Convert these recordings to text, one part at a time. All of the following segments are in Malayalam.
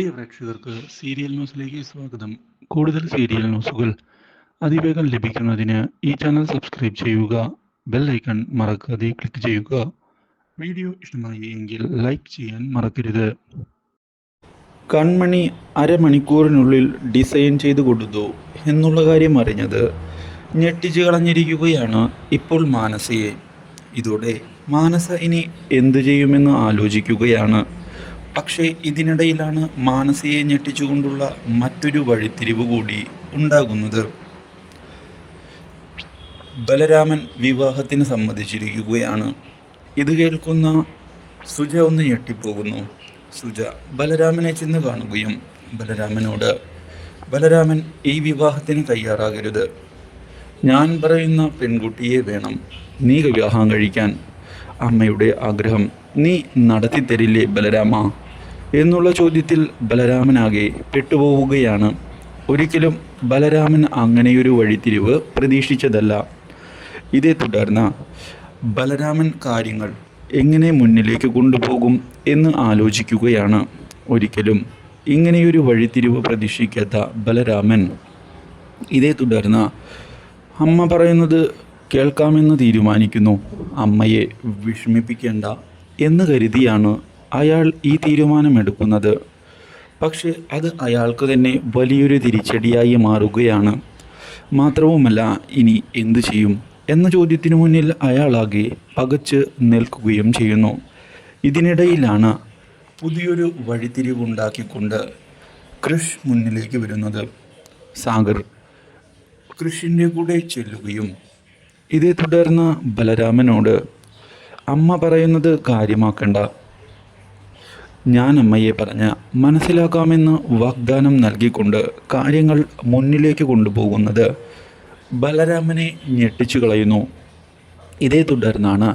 പ്രിയ പ്രേക്ഷകർക്ക് സീരിയൽ ന്യൂസിലേക്ക് സ്വാഗതം. കൂടുതൽ സീരിയൽ ന്യൂസുകൾ അതിവേഗം ലഭിക്കുന്നതിന് ഈ ചാനൽ സബ്സ്ക്രൈബ് ചെയ്യുക ബെൽ ഐക്കൺ മറക്കാതെ ക്ലിക്ക് ചെയ്യുക. വീഡിയോ ഇഷ്ടമായി എങ്കിൽ ലൈക്ക് ചെയ്യാൻ മറക്കരുത്. കൺമണി അരമണിക്കൂറിനുള്ളിൽ ഡിസൈൻ ചെയ്തു കൊടുത്തു എന്നുള്ള കാര്യം അറിഞ്ഞത് ഞെട്ടിച്ചു കളഞ്ഞിരിക്കുകയാണ് ഇപ്പോൾ മാനസയെ. ഇതോടെ മാനസ ഇനി എന്തു ചെയ്യുമെന്ന് ആലോചിക്കുകയാണ്. പക്ഷേ ഇതിനിടയിലാണ് മാനസയെ ഞെട്ടിച്ചുകൊണ്ടുള്ള മറ്റൊരു വഴിത്തിരിവ് കൂടി ഉണ്ടാകുന്നത്. ബലരാമൻ വിവാഹത്തിന് സമ്മതിച്ചിരിക്കുകയാണ്. ഇത് കേൾക്കുന്ന സുജ ഒന്ന് ഞെട്ടിപ്പോകുന്നു. സുജ ബലരാമനെ ചെന്ന് കാണുകയും ബലരാമനോട് ബലരാമൻ ഈ വിവാഹത്തിന് തയ്യാറാകരുത്. ഞാൻ പറയുന്ന പെൺകുട്ടിയെ വേണം നീ വിവാഹം കഴിക്കാൻ. അമ്മയുടെ ആഗ്രഹം. നീ നടത്തിത്തരില്ലേ ബലരാമ? എന്നുള്ള ചോദ്യത്തിൽ ബലരാമനാകെ പെട്ടുപോവുകയാണ്. ഒരിക്കലും ബലരാമൻ അങ്ങനെയൊരു വഴിത്തിരിവ് പ്രതീക്ഷിച്ചതല്ല. ഇതേ തുടർന്ന് ബലരാമൻ കാര്യങ്ങൾ എങ്ങനെ മുന്നിലേക്ക് കൊണ്ടുപോകും എന്ന് ആലോചിക്കുകയാണ്. ഒരിക്കലും ഇങ്ങനെയൊരു വഴിത്തിരിവ് പ്രതീക്ഷിക്കാത്ത ബലരാമൻ. ഇതേ തുടർന്ന് അമ്മ പറയുന്നത് കേൾക്കാമെന്ന് തീരുമാനിക്കുന്നു. അമ്മയെ വിഷമിപ്പിക്കേണ്ട എന്ന് കരുതിയാണ് അയാൾ ഈ തീരുമാനമെടുക്കുന്നത്. പക്ഷേ അത് അയാൾക്ക് തന്നെ വലിയൊരു തിരിച്ചടിയായി മാറുകയാണ്. മാത്രവുമല്ല ഇനി എന്തു ചെയ്യും എന്ന ചോദ്യത്തിനു മുന്നിൽ അയാളാകെ പകച്ച് നിൽക്കുകയും ചെയ്യുന്നു. ഇതിനിടയിലാണ് പുതിയൊരു വഴിത്തിരിവുണ്ടാക്കിക്കൊണ്ട് കൃഷ് മുന്നിലേക്ക് വരുന്നത്. സാഗർ കൃഷിന്റെ കൂടെ ചെല്ലുകയും ഇതേ തുടർന്ന് ബലരാമനോട് അമ്മ പറയുന്നത് കാര്യമാക്കണ്ട. ഞാൻ അമ്മയെ പറഞ്ഞ് മനസ്സിലാക്കാമെന്ന് വാഗ്ദാനം നൽകിക്കൊണ്ട് കാര്യങ്ങൾ മുന്നിലേക്ക് കൊണ്ടുപോകുന്നത് ബലരാമനെ ഞെട്ടിച്ചു കളയുന്നു. ഇതേ തുടർന്നാണ്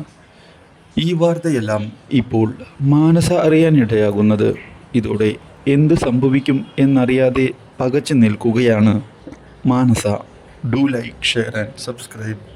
ഈ വാർത്തയെല്ലാം ഇപ്പോൾ മാനസ അറിയാനിടയാകുന്നത് ഇതോടെ എന്ത് സംഭവിക്കും എന്നറിയാതെ പകച്ചു നിൽക്കുകയാണ് Manasa. Do like share and subscribe.